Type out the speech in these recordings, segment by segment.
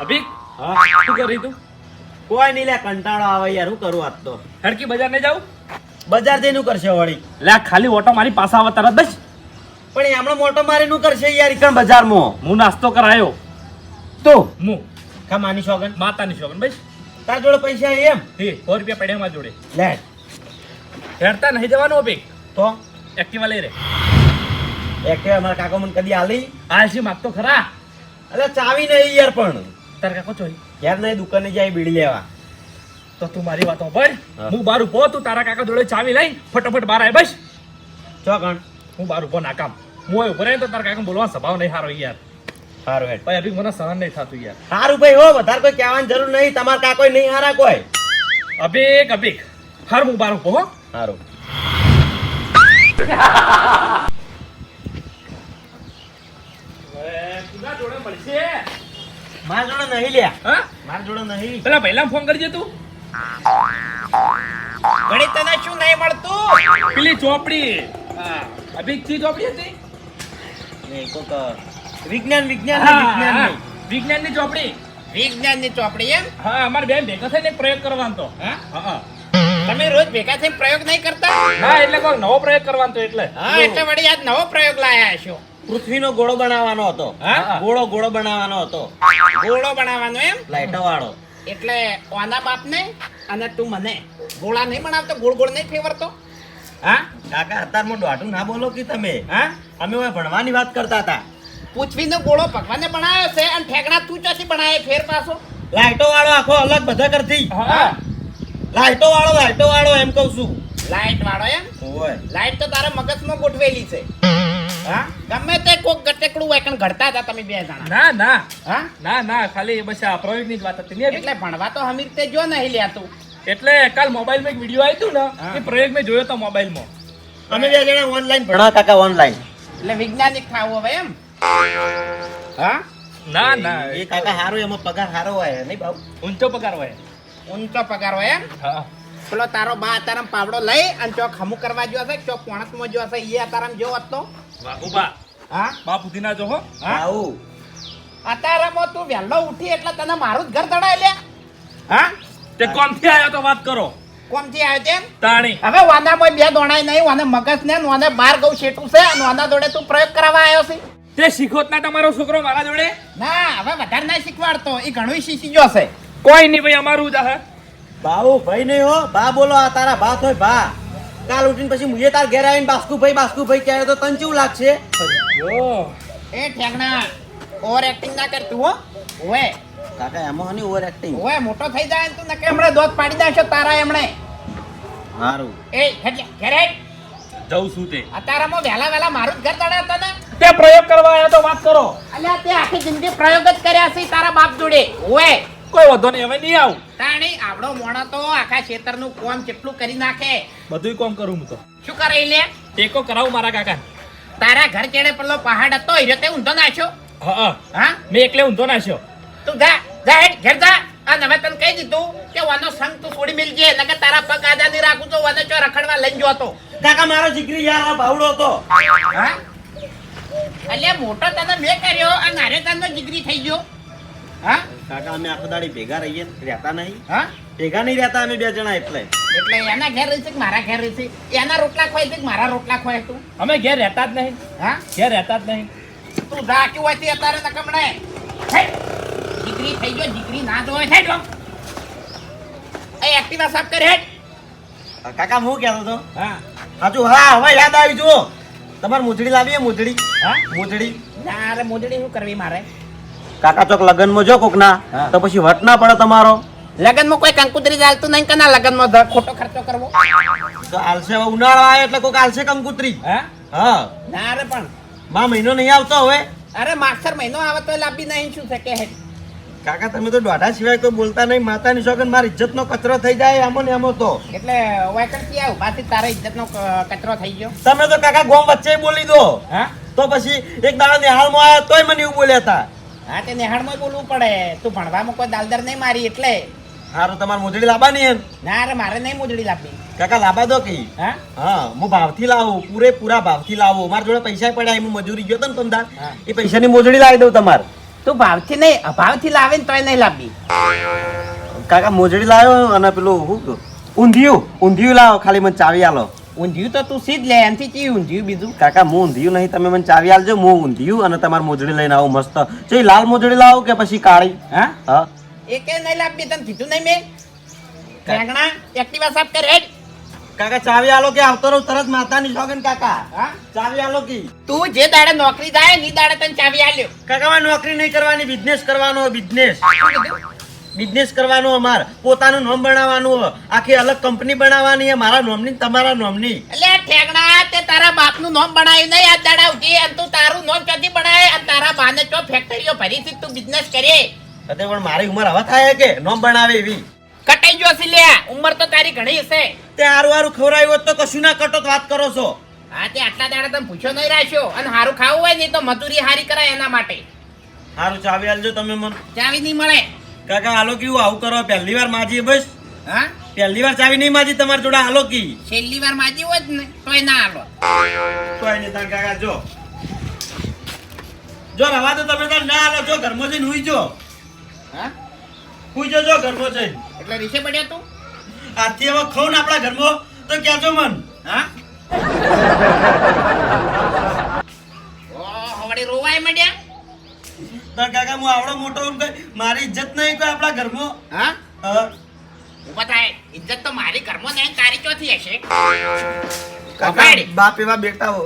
અભી હા? શું કરી તું? કોઈ નહીં લે કંટાળો આવે યાર હું કરું આજ તો. હડકી બજાર ને જાઉં? બજાર જઈને કરશે વળી. લે ખાલી ઓટો મારી પાસે આવે તરત જ. પણ એમણે મોટો મારી નું કરશે યાર ઈકણ બજારમાં. હું નાસ્તો કરાયો. તો? હું? કા માની શોગન માતાની શોગન ભાઈ તાર જોડે પૈસા એમ? હે સો રૂપિયા પડ્યા મારા જોડે. લે. હેડતા નહીં જવાનું અભિક? તો? એક્ટિવા લઈ રે. એક્ટિવા મારા કાકો મને કદી આલી? આ માગતો ખરા. અરે ચાવી નહીં યાર પણ. તાર કાકો જોઈ? યાર નહીં દુકાને જાય બીડી લેવા. તો તું મારી વાતો પર હા. બાર ઊભો તું તારા કાકા જોડે ચાવી લઈ ફટાફટ બહાર આય બસ. ચોકણ હું બાર ઊભો નાકામ હું ઊભો રહે તો તારા કાકા બોલવાનો સ્વભાવ નહીં સારો યાર. સારું હેડ. ભાઈ અભી મને સહન નહીં થતું યાર. સારું ભાઈ હો વધારે કોઈ કહેવાની જરૂર નહીં. તમારા કાકો નહીં હારા કોઈ. અભિક અભિક. હાર હું બાર ઊભો હો. સારું. જોડે મળશે? મારા જોડે નહીં લ્યા. હા? મારા જોડે નહીં. પેલા પહેલા ફોન કરજે તું. ગણિત તને શું નહીં મળતું? પેલી ચોપડી. હા. અભિકથી ચોપડી હતી? નહીં, કોક, વિજ્ઞાન વિજ્ઞાન વિજ્ઞાન વિજ્ઞાનની ચોપડી ચોપડી. વિજ્ઞાનની ચોપડી એમ? હા અમારે બેન ભેગા થઈને પ્રયોગ કરવાનો તો. હા? હા હા. તમે રોજ ભેગા થઈને પ્રયોગ નહીં કરતા? હા એટલે કોઈ નવો પ્રયોગ કરવાનો તો એટલે. હા એટલે વળી આજ નવો પ્રયોગ લાયા છો પૃથ્વીનો ગોળો બનાવવાનો હતો. હા? ગોળો ગોળો બનાવવાનો હતો. ગોળો બનાવવાનો એમ? લાઈટો વાળો એટલે ઓના બાપને અને તું મને ગોળા નહીં બનાવતો ગોળ ગોળ નહીં ફેવરતો? હા? કાકા અત્યારમાં દોઢું ના બોલો કે તમે? હા? અમે હવે ભણવાની વાત કરતા હતા. પૃથ્વીનો ગોળો ભગવાને બનાવ્યો છે અને ઠેકડા તું ચોથી બનાવે ફેર પાછો? લાઈટો વાળો આખો અલગ બધા કરતી હા? લાઈટો વાળો લાઈટો વાળો એમ કહું છું. લાઈટ વાળો એમ લાઈટ તો તારા મગજમાં ગોઠવેલી છે. હા? ગમે તે કોક ગટેકડું હોય કણ ઘડતા હતા તમે બે જણા. ના ના. હા? ના ના ખાલી બસ આ પ્રયોગની જ વાત હતી ને એટલે ભણવા તો હમીર તે જો નહીં લ્યા તું. એટલે કાલ મોબાઈલમાં એક વીડિયો આવ્યું ને એ પ્રયોગ મેં જોયો તો મોબાઈલમાં. અમે બે જણા ઓનલાઈન ભણા કાકા ઓનલાઈન એટલે વૈજ્ઞાનિક થાવ હવે એમ? હા? ના ના. એ કાકા હારો એમાં પગાર હારો હોય નહીં બાબુ? ઊંચો પગાર હોય. ઊંચો પગાર હોય એમ? હા. પેલો તારો બા તારા પાવડો લઈ અને ચોક હમું કરવા જો હશે ચોક પોણસમાં જો હશે એ તારા જેવો હતો વાહ હા? બાપ ઉધીના જો હો. આવું. અત્યારમાં તું વહેલો ઉઠી એટલે તને મારું જ ઘર દડાય લે. હા? તે કોમથી આવ્યો તો વાત કરો. કોમથી આવ્યો તેમ? તાણી. હવે વાનામાં બે દોણાય નહીં વાને મગજ ને વાને બાર ગૌ શેઠું છે અને વાના જોડે તું પ્રયોગ કરવા આવ્યો છે. તે શીખોત ના તમારો છોકરો મારા જોડે? ના હવે વધારે ના શીખવાડતો. એ ઘણું શીખી ગયો છે. કોઈ નહીં ભાઈ અમારું જ હે બાબુ ભાઈ નહીં હો. બા બોલો આ તારા બા હોય બા કાલ ઉઠીને પછી મુજે તાર ઘેર આવીને બાસ્કુ ભાઈ બાસ્કુ ભાઈ કહે તો તને કેવું લાગશે? એ ઠેકણા ઓવર એક્ટિંગ ના કર તું ઓએ કાકા એમાં હની ઓવર એક્ટિંગ ઓએ મોટો થઈ જાય તું નકે હમણે દોત પાડી દેશે તારા એમણે. હારું. એ હેડ ઘેર જઉં છું તે. અત્યારમાં વહેલા વહેલા મારું જ ઘર દડા હતા ને તે પ્રયોગ કરવા આવ્યો તો વાત કરો. અલ્યા તે આખી જિંદગી પ્રયોગ જ કર્યા છે તારા બાપ જોડે. ઓવે. કોઈ વધો નહીં હવે નહીં આવું. તાણી આપણો મોણો તો આખા ખેતરનું કોમ કેટલું કરી નાખે. બધું કોમ કરું હું તો. શું કરે લે? ટેકો કરાવું મારા કાકા તારા ઘર ચેડે પેલો પહાડ હતો એ રીતે ઊંધો નાખ્યો? હા હા. હા? મેં એકલે ઊંધો નાખ્યો. તું જા જા હેડ ઘેર જા. અને હવે તને કહી દીધું કે વાનો સંગ તું છોડી મિલજે નકર તારા પગ આજા નહીં રાખું તો વાનો ચો રખડવા લઈ ગયો હતો. કાકા મારો જીગરી યાર આ બાવડો હતો. હા? એટલે મોટો તને મેં કર્યો અને નારે તને જીગરી થઈ ગયો. હા? કાકા અમે આખો દાડી ભેગા રહીએ રહેતા નહીં. હા? ભેગા નહીં રહેતા અમે બે જણા એટલે. એટલે એના ઘેર રહી છે કે મારા ઘેર રહી છે? એના રોટલા ખવાય છે કે મારા રોટલા ખવાય તું? અમે ઘેર રહેતા જ નહીં. હા? ઘેર રહેતા જ નહીં. તું જા કે હોય તે અત્યારે નકમણે? દીકરી થઈ ગયો દીકરી ના જોવે. થઈ ગયો એ એક્ટિવા સાફ કરી હેડ કાકા હું કહેતો તો હા. હાજુ હા હવે યાદ આવી જુઓ. તમારે મુજડી લાવીએ મુજડી. હા? મુજડી. ના અરે મોજડી શું કરવી મારે? કાકા ચોક લગનમાં જો કોક ના તો પછી વટ ના પડે તમારો. લગનમાં કોઈ કંકુતરી ચાલતું નહીં કના લગનમાં ધ- ખોટો ખર્ચો કરવો? તો આલસે હવે ઉનાળો આવે એટલે કોક આલસે કંકુતરી. હા? હા. ના અરે પણ. માં મહિનો નહીં આવતો હવે. અરે માસ્ટર મહિનો આવે તો લાભી નહીં શું થકે હે? કાકા તમે તો દોઢા સિવાય કોઈ બોલતા નહીં. માતાની શોખન મારી ઇજ્જતનો કચરો થઈ જાય આમો ને આમો તો. એટલે વાયકણથી આવ પાછી તારા ઇજ્જતનો કચરો થઈ ગયો. તમે તો કાકા ગોમ વચ્ચે બોલી દો. હા? તો પછી એક દાડા નિહાળમાં આવ્યા તોય મને એવું બોલ્યા હતા. હા તે નિહાળમાં બોલવું પડે. તું ભણવામાં કોઈ દાલદર નહીં મારી એટલે. હારું તમારે મોજડી લાવવાની એમ? ના અરે મારે નહીં મોજડી લાવવી કાકા લાવવા દો કઈ? હા? હા હું ભાવથી લાવું પૂરેપૂરા ભાવથી લાવો. મારા જોડે પૈસા પડ્યા એમ હું મજૂરી ગયો તો ને તમદાર હા. એ પૈસાની મોજડી લાવી દઉં તમારે. તું ભાવથી નહીં અભાવથી લાવે ને તોય નહીં લાવવી કાકા મોજડી લાવ્યો અને પેલું શું ઊંધિયું ઊંધિયું લાવો ખાલી મને ચાવી આલો. ઊંધિયું તો તું સીધ લે એનથી ચી ઊંધિયું બીજું? કાકા હું ઊંધિયું નહીં તમે મને ચાવી આલજો હું ઊંધિયું અને તમારી મોજડી લઈને આવું મસ્ત. જો લાલ મોજડી લાવો કે પછી કાળી? હા? હા. એ કે નહીં લાવવી તને કીધું નહીં મેં? રેંગણા એક્ટિવા સાફ કરે કાકા ચાવી આલો કે આવતો રહું તરત માતાની જોગન કાકા? હા? ચાવી આલો કે? તું જે દાડે નોકરી જાય ની દાડે તને ચાવી આલ્યો. કાકા નોકરી નહીં કરવાની બિઝનેસ કરવાનો બિઝનેસ? બિઝનેસ કરવાનો અમાર પોતાનું નામ બનાવવાનું આખી અલગ કંપની બનાવવાની મારા નોમની તમારા નોમની. એટલે ઠેકણા તે તારા બાપનું નામ બનાવ્યું નહીં આ દાડા ઉઠી અને તું તારું નામ ક્યાંથી બનાવે? અને તારા બાને ચો ફેક્ટરીઓ ભરીથી તું બિઝનેસ કરે? અરે પણ મારી ઉંમર હવે થાય કે નોમ બનાવે એવી? કટાઈ ગયો છે લે ઉંમર તો તારી ઘણી હશે. તે હારું હારું ખવડાવ્યું હોત તો કશું ના કટો વાત કરો છો. હા તે આટલા દાડા તમે પૂછ્યો નહીં રાખ્યો. અને હારું ખાવું હોય ને તો મજૂરી હારી કરાય એના માટે. હારું ચાવી આલજો તમે મને. ચાવી નહીં મળે. કાકા હાલો કેવું? આવું કરો પહેલી વાર માજી બસ. હા? પહેલી વાર ચાવી નહીં માજી તમારી જોડે હાલો કી. છેલ્લી વાર માજી હોય જ ને તોય ના હાલો. તોય એને તાર કાકા જો. જો રવા તો તમે તાર ના હાલો જો ઘરમાં જઈને હુઈ જો. હા? હુઈ જો જો ઘરમાં જઈને. એટલે રીસે પડ્યા તું? આથી હવે ખાઉં ને આપણા ઘરમાં તો કહેજો મન? હા? ઓ હવડે રોવાય મંડ્યા? તાર કાકા હું આવડો મોટો હું કઈ મારી ઇજ્જત નહીં કોઈ આપણા ઘરમાં. હા? હા. ઊભા ઇજ્જત તો મારી ઘરમાં નહીં તારી ચોથી હશે? કાકા બાપ એવા બેટા હો.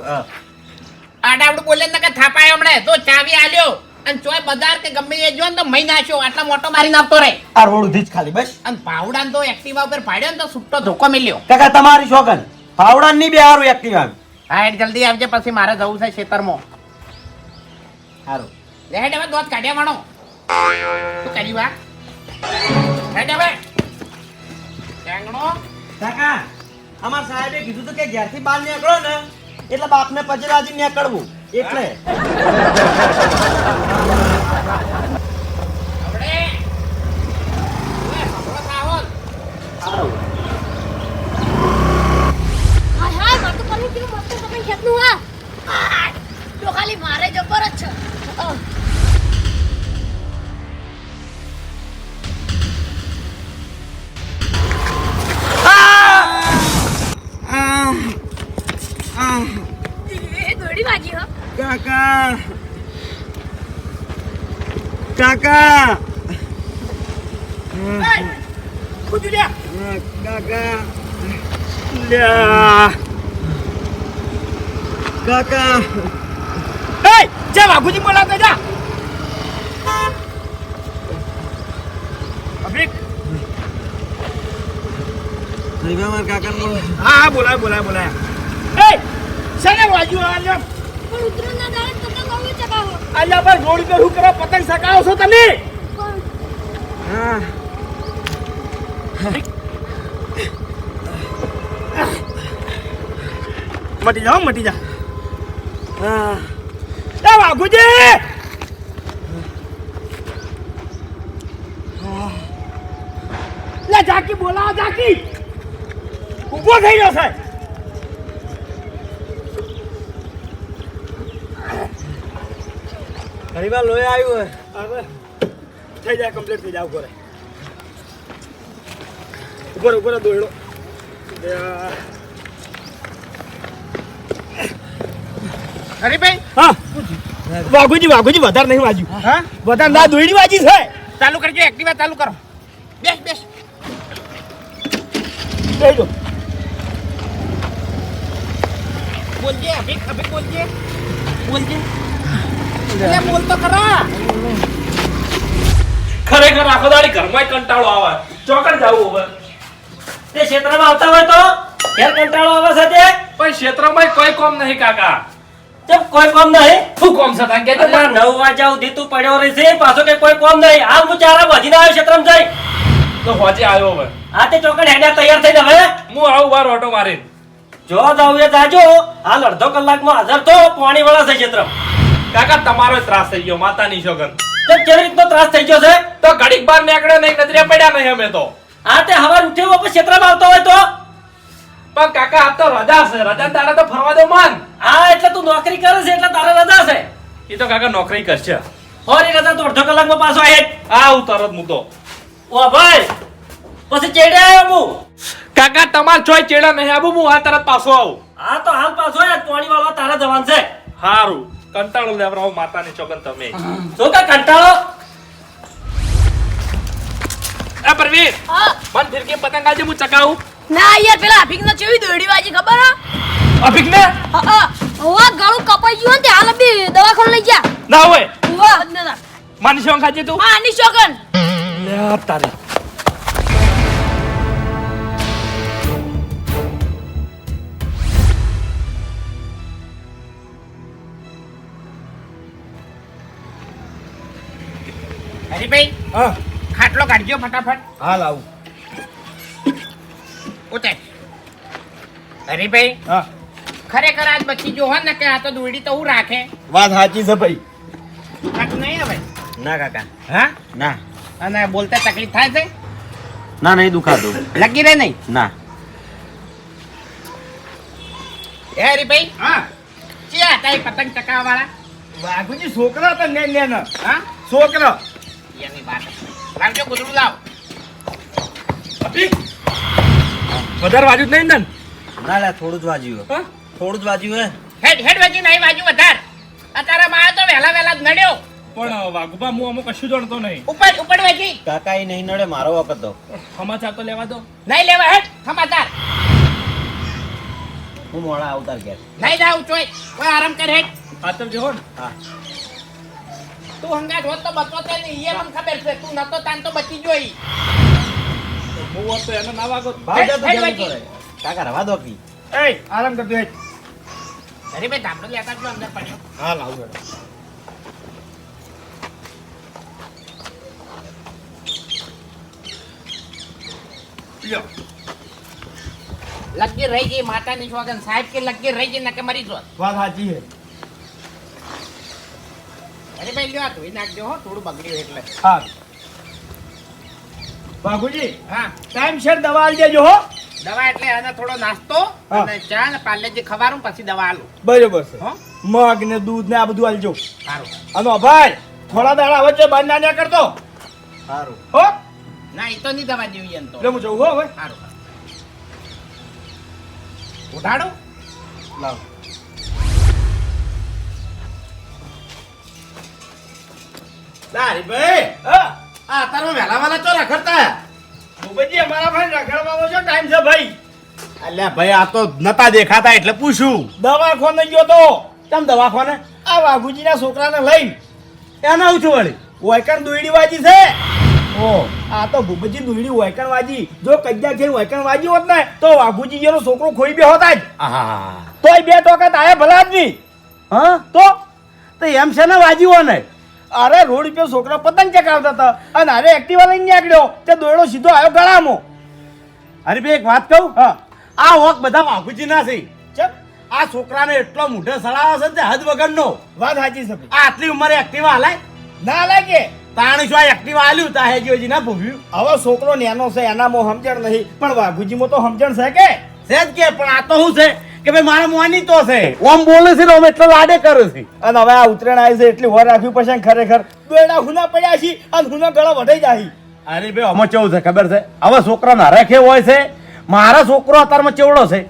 બોલે ને કે થાપાય હમણે. તો ચાવી આલ્યો. અને ચોય બજાર કે ગમે એ જો ને તો મહી નાખ્યો. આટલા મોટો મારી નાખતો રે આ રોડ ઉધી જ ખાલી બસ. અને પાવડાને તો એક્ટિવા ઉપર ફાડ્યો ને તો સુટ્ટો ધોકો મિલ્યો. કાકા તમારી શોગન પાવડા ની બે હારું એક્ટિવા હા એટલે જલ્દી આવજે પછી મારે જવું છે ખેતરમાં. હારું. લે હેડ હવે દોત કાઢ્યા માણો. શું કરી વા રેડ હવે. ટેંગણો. કાકા અમાર સાહેબે કીધું તું કે ઘેરથી બહાર નીકળો ને એટલે બાપને પછી રાજી નીકળવું. એટલે. હાય હાય માર તો પલું કેવું મસ્ત પકડી ખેતનું હા? તો ખાલી મારે જબર જ છે. કાકા. કાકા. કાકા. કાકા. એય, જા વાઘુજી બોલાવતો જા. અભિક. મારા કાકા હા હા બોલાય બોલાય બોલાય. એ શેને વાજુ આલ્યો પણ ઉતરોના દાડે તમને ગમે ચગાવો? આલ્યા પર રોડ પર હું કરો? પતંગ સકાવો છો તમે? હા. મટી જાઓ મટી જા હા. એ વાઘુજી લે જાકી બોલાવો જાકી. ઊભો થઈ ગયો છે વાર લોહી આવ્યું હવે થઈ જાય કમ્પ્લીટ થઈ જાય ઉપર ઉપર ઉપર દોડો હરીભાઈ? હા. વાઘુજી વાઘુજી વધારે નહીં વાજ્યું હા? વધારે ના દોઈડી વાજી છે. ચાલુ કરજો એક્ટિવા ચાલુ કરો. બેસ બેસ. બેજો. બોલજે અભિક અભિક બોલજે. બોલજે. એટલે બોલ તો ખરા. ખરેખર આખો દાડી ઘરમાં કંટાળો આવે. ચોકડ જવું હવે? તે ક્ષેત્રમાં આવતા હોય તો? ઘેર કંટાળો આવે છે તે પણ ક્ષેત્રમાં કોઈ કોમ નહીં કાકા. ચમ કોઈ કામ નહીં? શું કોમ છે તાન કહેજો અલ્યા નવ વાગ્યા સુધી તું પડ્યો રહેશે પાછો કે કોઈ કામ નહીં. હાલ હું ચારા વધીને આવ્યો ક્ષેત્રમાં જઈ. તો હોજે આવ્યો હવે. આ તે ચોકડ હેડ્યા તૈયાર થઈને હવે? હું આવું બાર ઓટો મારી જો જાવ એ જાજો. હાલ અડધો કલાકમાં હાજર તો પાણી વાળા છે ક્ષેત્ર કાકા તમારો ત્રાસ થઈ ગયો માતાની શોગન તો કેવી રીતનો ત્રાસ થઈ ગયો છે? તો ઘડીક બાર નીકળ્યો નહીં નજરે પડ્યા નહીં અમે તો. આ તે હવાર ઉઠ્યો ક્ષેત્રમાં આવતો હોય તો? પણ કાકા આ તો રજા છે. રજા તારે તો ફરવા દો મન. હા એટલે તું નોકરી કરે છે એટલે તારે રજા છે. એ તો કાકા નોકરી કરશે. હોરી કદા તો અડધો કલાકમાં પાછો આય. આવ તરત હું તો ઓ ભાઈ પછી ચેડે આવ્યો હું કાકા તમાર ચોય ચેડા નહીં આવું હું આ તરત પાછો આવું. હા તો હાલ પાછો આય પાણી વાળવા તારા જવાન છે. હારું. કંટાળો લેવરાવો માતાની ચોકન તમે. શું કા કંટાળો? આ પરવીર હા. મન ફિરકી પતંગ આજે હું ચકાવું ના યાર પેલા અભિક ને ચેવી દોડી વાજી ખબર હે? અભિક ને હા. હા ગળું કપાઈ ગયું ને તે હાલ બી દવાખાને લઈ જા ના હોય. વાહ માની શું ખાજે તું. આની શોગન લે તારે. હરીભાઈ હા. ખાટલો કાઢજો ફટાફટ. હાલ આવું. ઉતર. હરીભાઈ હા. ખરેખર આજ બચ્ચી જો હોય ને કે આ તો દોરડી તો હું રાખે? વાત સાચી છે ભાઈ. કાંઈક નહીં હવે ના કાકા. હા? ના. અને બોલતા તકલીફ થાય છે? ના નહીં દુખાતું. લગી રહે નહીં? ના. એ હરીભાઈ હા. ક્યાં તાઈ પતંગ ચકાવા વાળા વાઘુજી છોકરો તો ને ને. હા? છોકરો. એની વાત. લાવજો ગુદડું લાવ. અભિક વધારે વાજુ નહીં ને ના લે થોડું જ વાજ્યું હા? થોડું જ વાજ્યું હે હેડ હેડ વાજી નહીં બાજુ વધાર. અત્યારે માં તો વહેલા વહેલા જ નડ્યો. પણ વાઘુબા હું અમુક કશું જાણતો નહીં. ઉપર ઉપર વાજી કાકા એ નહીં નડે મારો વખત તો સમાચાર તો લેવા દો. નહીં લેવા હેડ સમાચાર હું મોડા આવતાર ઘેર. નહીં જાવ ચોય. કોઈ આરામ કર હેડ. આતર જો ને હા. તું હંગાત હોત તો બચો તે નહીં એ મને ખબર છે તું નતો તાન તો બચી જોઈ હોત તો એને ના વાગો ભાઈ જા તો જલ્દી કરે. કાકા રવા દો કી. એ આરામ કરજો હેઠ. અરે ભાઈ ધાબળો લેતા જો અંદર પડ્યો. હા લાવું લ્યો. લગી રહી ગઈ માતાની સોગન સાહેબ કે લગી રહી ગઈ નકે મરી જો વાત સાચી છે. અરે ભાઈ લ્યો આ ધોઈ નાખજો હો થોડું બગડ્યું એટલે. હા બાબુજી હા. ટાઈમ શેર દવા આલી દેજો હો. દવા એટલે આને થોડો નાસ્તો અને ચા ને પાર્લેજી ખવારું પછી દવા આલું. બરોબર છે. હો? મગ ને દૂધ ને આ બધું આલજો. સારું. અને ભાઈ થોડા દાડા વચ્ચે બંધ ના ના કરતો સારું. હો? ના એ તો નહીં દવા જેવી એમ તો. એટલે હું જઉં હો હવે. સારું. ઉઠાડો. લાવ. લારી ભાઈ હા. આ તારો વેલા વાલા તો રખડતા ભૂપતજી અમારા ભાઈ રખડવાનો છે ટાઈમ છે ભાઈ. અલ્યા ભાઈ આ તો નતા દેખાતા એટલે પૂછું. દવાખાને ગયો તો. કેમ દવાખાને? આ વાઘુજીના છોકરાને લઈને. એના આવું છું વળી? વૈકણ દોયડી વાજી છે. ઓ આ તો ભૂપતજી દોયડી વૈકણ વાજી. જો કજ્જા છે વૈકણ વાજી હોત ને તો વાઘુજી જેનો છોકરો ખોઈ બે હોતા જ તોય બે ટોકા તારે ભલા આદમી હા? તો? તો એમ છે ને વાજીઓ ને અરે રોડ ઉપર છોકરા પતંગ ચકાવતા હતા અને અરે એક્ટિવા લઈને નીકળ્યો. તે દોયડો સીધો આવ્યો ગળામાં. અરે બે એક વાત કહું? હા. આ વોક બધા બાપુજી ના છે. આ છોકરાને એટલો મોઢે સડાવે છે તે હદ વગરનો. વાત સાચી છે આ આટલી ઉંમરે એક્ટિવા હલાય? ના લાગે તાણી શું આ એક્ટિવા આલ્યું તા હેજી હજી ના ભૂવ્યું. હવે છોકરો નેનો છે એનામાં સમજણ નહીં. પણ વાઘુજીમાં તો સમજણ છે કે? છે જ કે પણ આ તો શું છે? કે ભાઈ મારા મોની તો છે. ઓમ બોલે છે ને ઓમ એટલો લાડે કરે છે. અને હવે આ ઉતરેણ આવી છે એટલી વર રાખવી પડશે ને ખરેખર. બેડા હુના પડ્યા છે અને હુના ગળા વઢાઈ જાય અરે ભાઈ આમાં કેવું છે ખબર છે? હવે છોકરા ના રાખે હોય છે? મારા છોકરો અત્યારમાં ચેવડો છે?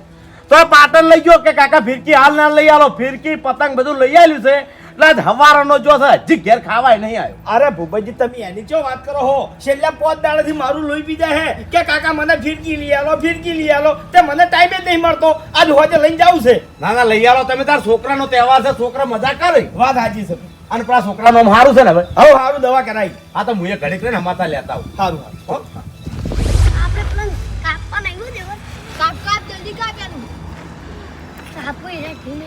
તો પાટણ લઈ ગયો કે કાકા ફિરકી હાલ ના લઈ આલો ફિરકી પતંગ બધું લઈ આવ્યું છે. એટલે હવારનો જો છે હજી ઘેર ખાવાય નહીં આવ્યો. અરે ભૂપતજી તમે એની ચો વાત કરો હો? છેલ્લા પોત દાડાથી મારું લોહી પી જાય હે. કે કાકા મને ફિરકી લઈ આલો ફિરકી લઈ આલો તે મને ટાઈમે જ નહીં મળતો. આજ હોજે લઈને જાવ છે. ના ના લઈ આલો તમે તાર છોકરાનો તહેવાર છે છોકરા મજા કરે? વાત સાચી છે. અને પેલા છોકરાનો આમ સારું છે ને હવે? હવે સારું દવા કરાવી આ તો હું એ ઘડીક રહીને અમાતા લેતા આવું. સારું સારું આપણે પણ કાપવા નહીં કાપ કાપ જલ્દી કાપ એનું કાપો એને ઢીલે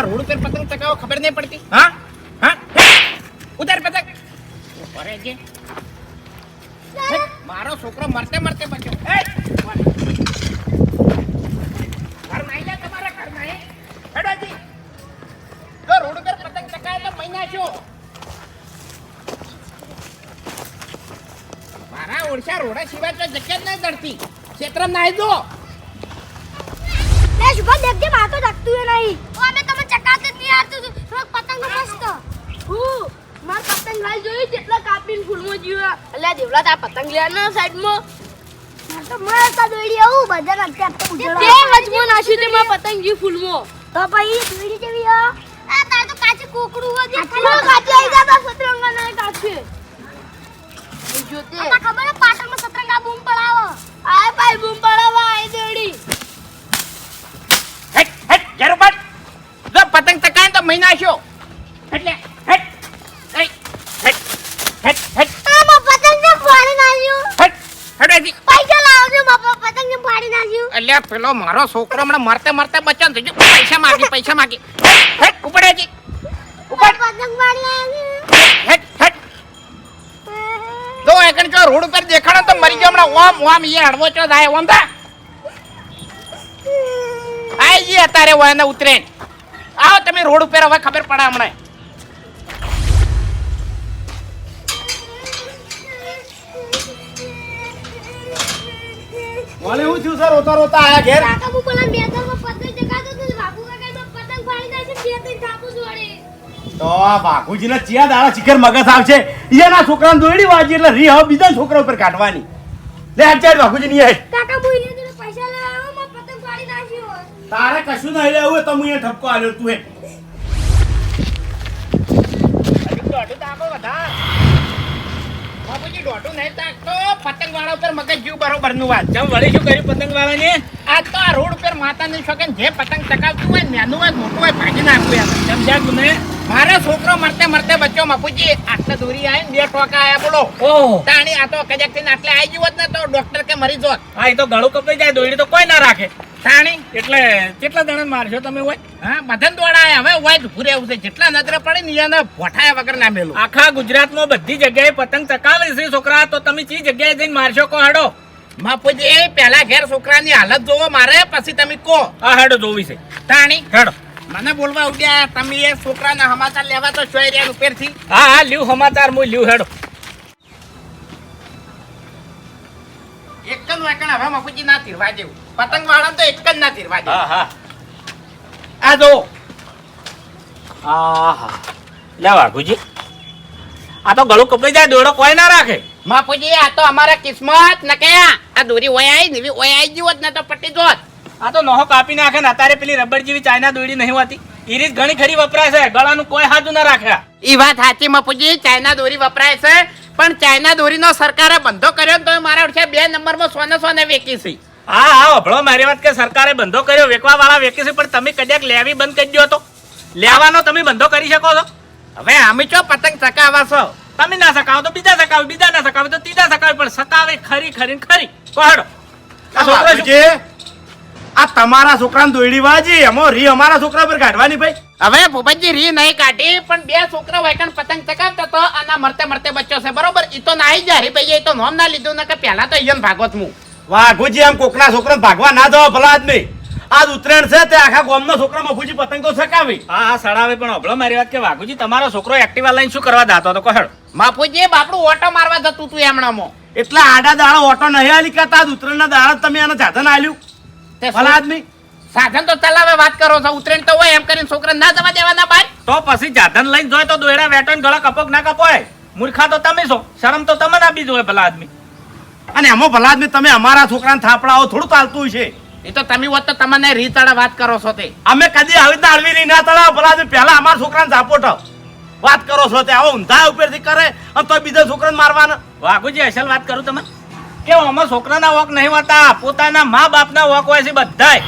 આ રોડ પર પતંગ ચગાવો ખબર નહીં પડતી? હા? હા? ઉતાર પતંગ. અરે જે મારો છોકરો મરતે મરતે બચ્યો. એ ઘર નહીં લે રોડ પર પતંગ ચગાવે તો મહિના છો. મારા ઓરસા રોડા સિવાય તો જગ્યા નહીં દડતી ક્ષેત્ર નાહી દો શુભમ દેખજે મારે તો લાગતું નહીં. ચકાતે જ થોડોક પતંગ મસ્ત. હું? માર પતંગ લાઈ જોઈ જેટલા કાપીને ફૂલમાં જીવા એટલે દેવલા તા પતંગ લે ના સાઈડમાં. માર તો દોડી આવું બધા અત્યાર તો ઉજળો તે વચમાં નાખ્યું તે માર પતંગ જી ફૂલમાં. તો પછી દોડી જેવી આ આ તાર તો કાચી કોકડું હોય દેખાય કાચી આવી જા સતરંગા ના કાચી જોતે ખબર હે પાટણમાં સતરંગા બૂમ પડાવો? આય ભાઈ બૂમ પડાવવા આય દોડી હેટ હેટ ચકાય નાખ્યો એટલે હેટ એ હેટ હેટ હેટ. આમાં પતંગને ફાડી નાખ્યું. હેટ હેટ પૈસા લાવજો બાપા પતંગને ફાડી નાખ્યું. અલ્યા પેલો મારો છોકરો હમણાં મરતે મરતે થઈ ગયો. પૈસા માગી પૈસા માગી. હેટ હેટ ઉપર પતંગ ફાડી નાખ્યું. હેટ હેટ તો એકણ જો રોડ ઉપર દેખાડો તો મરી ગયો હમણાં. ઓમ ઓમ એ હડવો ચો થાય. ઓમ થા. આઈ અત્યારે હોય ઉતરે આવો તમે રોડ ઉપર હવે ખબર પડે હમણાં. મને હું થયું સર? રોતા રોતા આયા ઘેર? કાકા હું પેલા મેદાનમાં પતંગ ચગાતો તો બાપુ કાકા પતંગ ફાડી છે બે ત્રણ કાપુ જોડે. તો આ બાપુજીના ચિયા દાડા ચીકર મગજ આવશે. એના છોકરાને દોડી વાજી એટલે રી હવે બીજા છોકરા ઉપર કાઢવાની. લે અચાર બાપુજી નહીં આય કાકા હું એને જોડે પૈસા લાવ્યો માં પતંગ ફાડી નાખ્યો તારે કશું નહીં લેવું હોય તો હું અહીંયા ઠપકો આલ્યો તું હે. દોઢું નહીં તાકતો પતંગ વાળા ઉપર મગજ જીવ બરોબરનું વાત. જમ વળી શું કર્યું પતંગ વાળાને આ તો આ રોડ ઉપર માતા નહીં શકે જે પતંગ ચકાવતું હોય નાનું હોય મોટું હોય ભાગી નાખવું એમ. ચમ જ્યાં તમે મારો છોકરો મરતે મરતે બચ્ચો બાપુજી. આટલે દોરી આવી બે ટોકા આયા બોલો. ઓહો. તાણી આ તો કજાક થઈને આટલે આવી ગયું હોત ને તો ડોક્ટર કે મરી જોત. હા એ તો ગળું કપાઈ જાય દોરી તો કોઈ ના રાખે. તાણી એટલે કેટલા જણા મારશો તમે હોય હા બધા દોડાય. હવે હોય ઉભું રહેવું છે. જેટલા નજરે પડે ને એને ભોઠાયા વગર ના મેલું આખા ગુજરાતમાં બધી જગ્યાએ પતંગ ચકાવે છે છોકરા. તો તમે ચી જગ્યાએ જઈને મારશો કો હાડો? બાપુજી એ પહેલા ઘેર છોકરાની હાલત જોવો મારે પછી તમે કહો આ હડો જોવી છે. તાણી હડો. મને બોલવા ઉડ્યા. તમે એ છોકરાના સમાચાર લેવા તો ચોઈ રહ્યા ઉપરથી હા હા લ્યુ સમાચાર હું લ્યુ હેડો. એક જ વાકણ હવે બાપુજી ના તીરવા જેવું. પતંગ વાળા તો એક જ ના તીરવા જેવું. હા હા. આ જો. હા હા લે વાઘુજી. આ તો ગળું કપાઈ જાય દોડો કોઈ ના રાખે. બાપુજી આ તો અમારા કિસ્મત ન કયા આ? દોરી ઓય આવી નીવી ઓય આવી ગયું હોત ને તો પટી જોત. આ તો નોહો કાપી નાખે ને અત્યારે પેલી રબર જેવી ચાઇના દોડી નહીં હોતી. ઈરીસ ઘણી ખરી વપરાય છે ગળાનું કોઈ હાજુ ના રાખે ઈ વાત સાચી બાપુજી ચાઇના દોરી વપરાય છે પણ ચાઇના દોરીનો સરકારે બંધો કર્યો ને તો મારા ઓળખ્યા બે નંબરમાં સોને સોને વેચી છે. હા હા હભળો મારી વાત કે સરકારે બંધો કર્યો વેકવા વાળા વેચી છે પણ તમે કદાચ લેવી બંધ કરી દો તો. લેવાનો તમે બંધો કરી શકો છો. હવે અમે ચો પતંગ ચકાવા છો? તમે ના સકાવો તો બીજા સકાવે બીજા ના સકાવે તો ત્રીજા સકાવે પણ સકાવે ખરી ખરી ખરી. કોહડો આ છોકરો આ તમારા છોકરાને દોડી વાજી એમાં રી અમારા છોકરા પર કાઢવાની ભાઈ. હવે ભૂપતજી રી નહીં કાઢી પણ બે છોકરા વૈકણ પતંગ ચકાવતા તો આના મરતે મરતે બચ્ચો છે બરોબર? ઈ તો નાઈ જાય ભાઈ એ તો નોમ ના લીધું ને કે પહેલા તો ઈયન ભાગવત હું વાઘુજી આમ કોકના છોકરાને ભાગવા ના જવા ભલા આદમી. આજ ઉત્તરાયણ છે તે આખા ગામનો છોકરા મફુજી પતંગ તો સકાવી હા હા સડાવે પણ અભળો મારી વાત કે વાઘુજી તમારો છોકરો એક્ટિવા લઈને શું કરવા દાતો તો કોહડો બાપુજી બાપડું ઓટો મારવા જતું તું એમણામાં. એટલા આડા દાડા ઓટો નહીં આલી કરતા આજ ઉત્તરાયણના દાડા તમે આને જાધન આલ્યું. તે ભલા આદમી. સાધન તો ચલાવે વાત કરો છો. ઉતરેણ તો હોય એમ કરીને છોકરા ના જવા દેવાના ભાઈ. તો પછી જાધન લઈને જોય તો દોયડા વેટો ને ગળા કપોક ના કપોય. મૂર્ખા તો તમે છો. શરમ તો તમને બી જોઈએ ભલા આદમી. અને એમાં ભલા આદમી તમે અમારા છોકરાને થાપડાઓ થોડું ચાલતું છે એ તો તમે વાત તો તમને રીતડા વાત કરો છો તે. અમે કદી આવી રીતે હળવી નહીં ના તળાવ. ભલા આદમી પહેલા અમારા છોકરાને ઝાપોટો વાત કરો છો તે. આવો ઊંધા ઉપરથી કરે અને તો બીજા છોકરાને મારવાના. વાઘુજી અસલ વાત કરું તમે કે આમાં છોકરાના વોક નહીં હોતા પોતાના મા બાપના વોક હોય છે બધાય.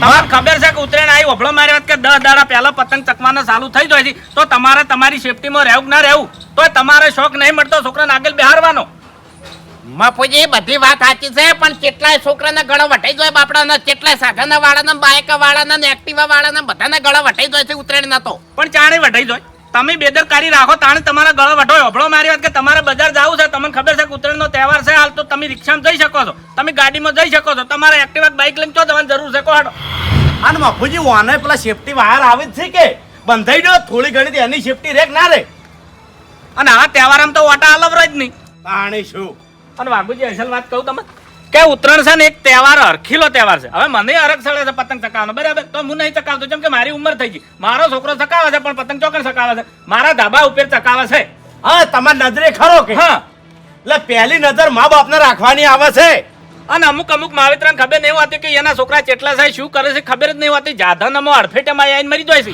તમારે ખબર છે કે ઉત્તરાયણ આવી વફળો મારી વાત કે દસ દાડા પહેલા પતંગ ચકવાના ચાલુ થઈ જાય છે તો તમારે તમારી સેફટીમાં રહેવું ના રહેવું? તો તમારે શોખ નહીં મળતો છોકરાને આગળ બેહારવાનો મફુજી બધી વાત સાચી છે પણ કેટલાય છોકરાના ગળા વટાઈ જાય બાપડાના કેટલાય સાધના વાળાના બાઇક વાળાના ને એક્ટિવા વાળાના બધાને ગળા વટાઈ જાય છે ઉત્તરાયણ ના તો. પણ ચાણે વટાઈ જાય. તમે બેદરકારી રાખો તાણે તમારા ગળા વઢો અભળો મારી વાત કે તમારે બજાર જવું છે તમને ખબર છે ઉત્તરાયણનો તહેવાર છે હાલ તો તમે રિક્ષામાં જઈ શકો છો. તમે ગાડીમાં જઈ શકો છો. તમારે એક્ટિવા બાઇક લઈને તો તમારે જરૂર છે કોહાડો. અને મફુજી ઓને પેલા સેફટી વાયર આવે જ છે કે? બંધાઈ દો થોડી ઘણી એની સેફટી રેક ના રે. અને આ તહેવાર આમ તો ઓટા રહી જ નહીં. પાણી શું અને વાઘુજી અસલ વાત કહું તમે કે ઉત્તરાયણ છે ને એક તહેવાર હરખીલો તહેવાર છે. હવે મને અરખ સળે છે પતંગ ચકાવવાનો. બરાબર? તો હું નહીં ચકાવતો. જેમ કે મારી ઉંમર થઈ ગઈ. મારો છોકરો ચકાવે છે પણ પતંગ ચોકર ચકાવે છે. મારા ધાબા ઉપર ચકાવે છે. હા તમારી નજરે ખરો કે. હા. એટલે પહેલી નજર મા બાપને રાખવાની આવે છે. અને અમુક અમુક માવિત્રાને ખબર નહીં હોતી કે એના છોકરા ચેટલા થાય શું કરે છે ખબર જ નહીં હોતી. જાધનમાં અડફેટેમાં આવીને મરી જાય છે.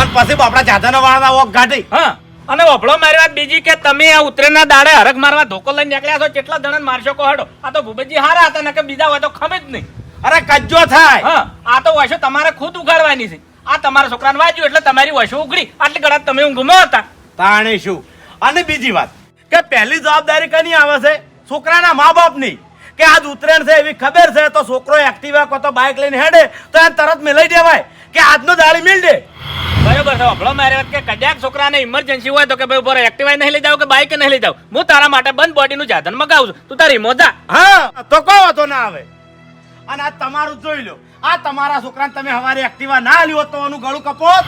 અને પછી બાપડા જાધાના વાળાના ઓક ગાઢી હા. અને વફળો મારી વાત બીજી કે તમે આ ઉતરેના દાડે હરખ મારવા ધોકો લઈને નીકળ્યા છો કેટલા જણા મારશો કો હડો. આ તો ભૂપતજી હારા હતા કે બીજા હોય તો ખમે જ નહીં. અરે કજ્જો થાય. હા આ તો વશો તમારે ખુદ ઉગાડવાની છે. આ તમારા છોકરાને વાંચ્યું એટલે તમારી વશો ઉઘડી. આટલી ગળા તમે હું ગુમો હતા. તાણે શું અને બીજી વાત કે પહેલી જવાબદારી કની આવે છે? છોકરાના મા બાપની. કે આજ ઉત્તરાયણ છે એવી ખબર છે? તો છોકરો એક્ટિવા કો તો બાઇક લઈને હેડે. તો એને તરત મેલાઈ દેવાય કે આજનો દાળી મિલ દે. બરોબર છે. હમણાં મારી વાત કે કદાચ છોકરાને ઇમરજન્સી હોય તો કે ભાઈ ઉપર એક્ટિવા નહીં લઈ જાવ કે બાઇક નહીં લઈ જાવ? હું તારા માટે બંધ બોડીનું જાધન મગાવું છું. તું તારી મોજા હા તો કો વાંધો ના આવે. અને આ તમારું જોઈ લો આ તમારા છોકરાને તમે હવારે એક્ટિવા ના લ્યો તો એનું ગળું કપોત.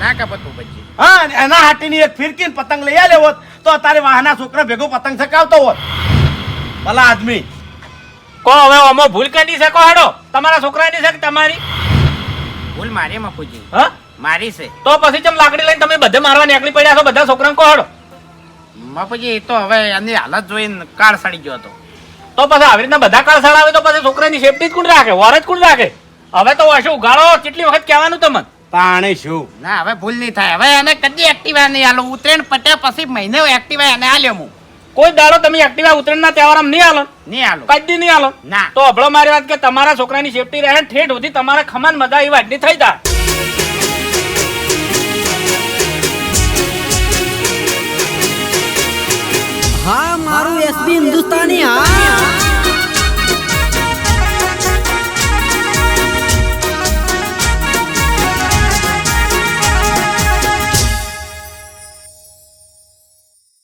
ના કપતું પછી. હા એના હાટીની એક ફિરકીને પતંગ લઈ આવ્યો હોત તો તારે વાહના છોકરા ભેગો પતંગ ચકાવતો હોત. ભલા આદમી. કો હવે અમો ભૂલ કરી શકો હડો? તમારા છોકરાની છે કે તમારી? ભૂલ મારી મફુજી હા? મારી છે. તો પછી ચમ લાકડી લઈને તમે બધે મારવા નીકળી પડ્યા છો બધા છોકરાને કો હડો. મફુજી તો હવે એની હાલત જોઈને કાળ સડી ગયો હતો. તો પછી આવી રીતના બધા કાળ સળાવે તો પછી છોકરાની સેફટી જ કોણ રાખે? વાર જ કોણ રાખે? હવે તો વશો ઉગાડો કેટલી વખત કહેવાનું તમને? તાણે શું ના હવે ભૂલ નહીં થાય. હવે એને કદી એક્ટિવા નહીં આલો. ઉતરેણ પટ્યા પછી મહિને એક્ટિવા એને આલ્યો હું. કોઈ દાડો તમે એક્ટિવા ઉત્તરાયણના તહેવારમાં નહીં આલો નહીં આલો કદી નહીં આલો ના. તો અભળો મારી વાત કે તમારા છોકરાની સેફટી રહે ઠેઠ સુધી તમારા ખમાન મજા એ વાતની થઈ જાય. હા મારું એસબી હિન્દુસ્તાની હા.